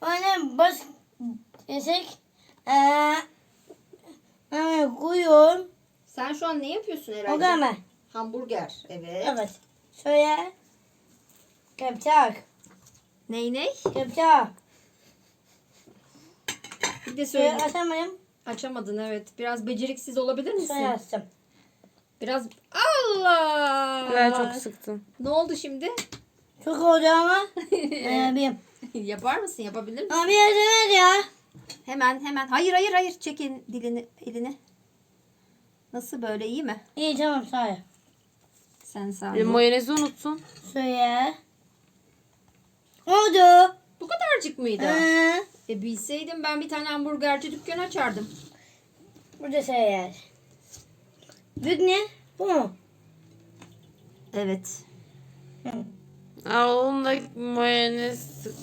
Anne baş yesek eee hemen koyuyorum. Sen şu an ne yapıyorsun Eray'cığım? kadar. Hamburger. Evet. Evet. Şöyle kepçak. Ney ney? Kepçak. Bir de Şöyle söyle. açamayayım. Açamadın evet. Biraz beceriksiz olabilir misin? Şöyle açtım. Biraz Allah. Ben çok sıktım. Ne oldu şimdi? Çok oldu ama. Eee bir. Yapar mısın? Yapabilir misin? Abi yardım et ya. Hemen hemen. Hayır hayır hayır. Çekin dilini elini. Nasıl böyle iyi mi? İyi tamam sağ ol. Sen sağ E, ol. mayonezi unuttun. Şöyle. Oldu. Bu kadarcık mıydı? Ee, E bilseydim ben bir tane hamburgerci dükkanı açardım. burada şöyle. Büyük ne? Bu mu? Evet. Aa, onda mayonez sık.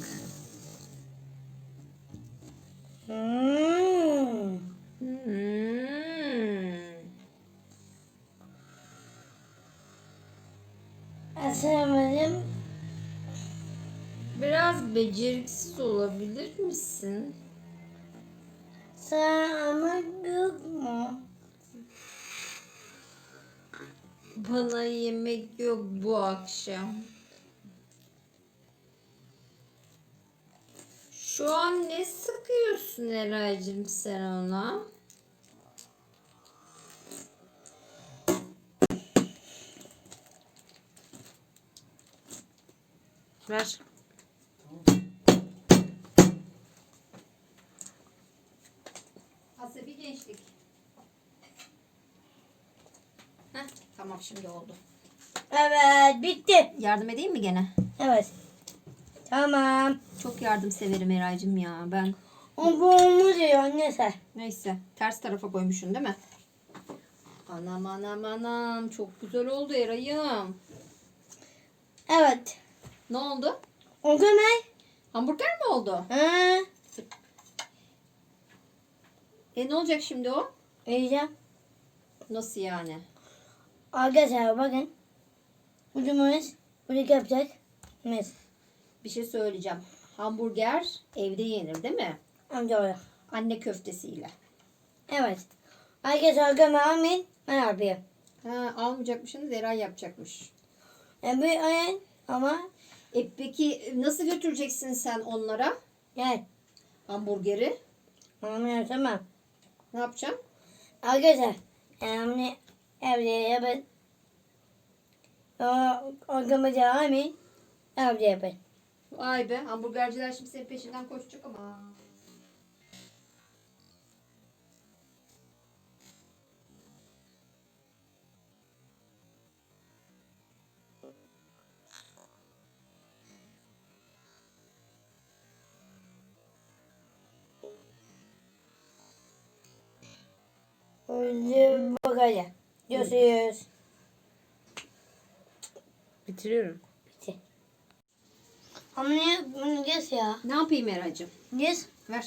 Hmm. Hmm. Açamadım. Biraz beceriksiz olabilir misin? Sen ama yok mu? Bana yemek yok bu akşam. Şu an ne sıkıyorsun Eray'cığım sen ona? Ver. Asabi gençlik. Heh, tamam şimdi oldu. Evet bitti. Yardım edeyim mi gene? Evet. Tamam. Çok yardım severim Eray'cığım ya ben. O bu olmuş diyor neyse. Neyse ters tarafa koymuşsun değil mi? Anam anam anam çok güzel oldu Eray'ım. Evet. Ne oldu? O kadar. Hamburger mi oldu? Ha. E ne olacak şimdi o? Yiyeceğim. Nasıl yani? Arkadaşlar bakın. Ucumuz. Buraya yapacak. Mis. Bir şey söyleyeceğim. Hamburger evde yenir değil mi? Oraya. Anne köftesiyle. Evet. Arkadaşlar gömme almayın. Ben yapayım. Ha, almayacakmışsınız Eray yapacakmış. Yani bir ayın ama E peki nasıl götüreceksin sen onlara gel. hamburgeri? Ama tamam. Ne yapacaksın? Arkadaşlar. Yani evde yapın. O, o gömmece almayın. Evde yapın. Vay be hamburgerciler şimdi senin peşinden koşacak ama. Önce bakacağım. Görüşürüz. Bitiriyorum. Ama niye bunu geç ya? Ne yapayım Eray'cığım? Geç. Ver.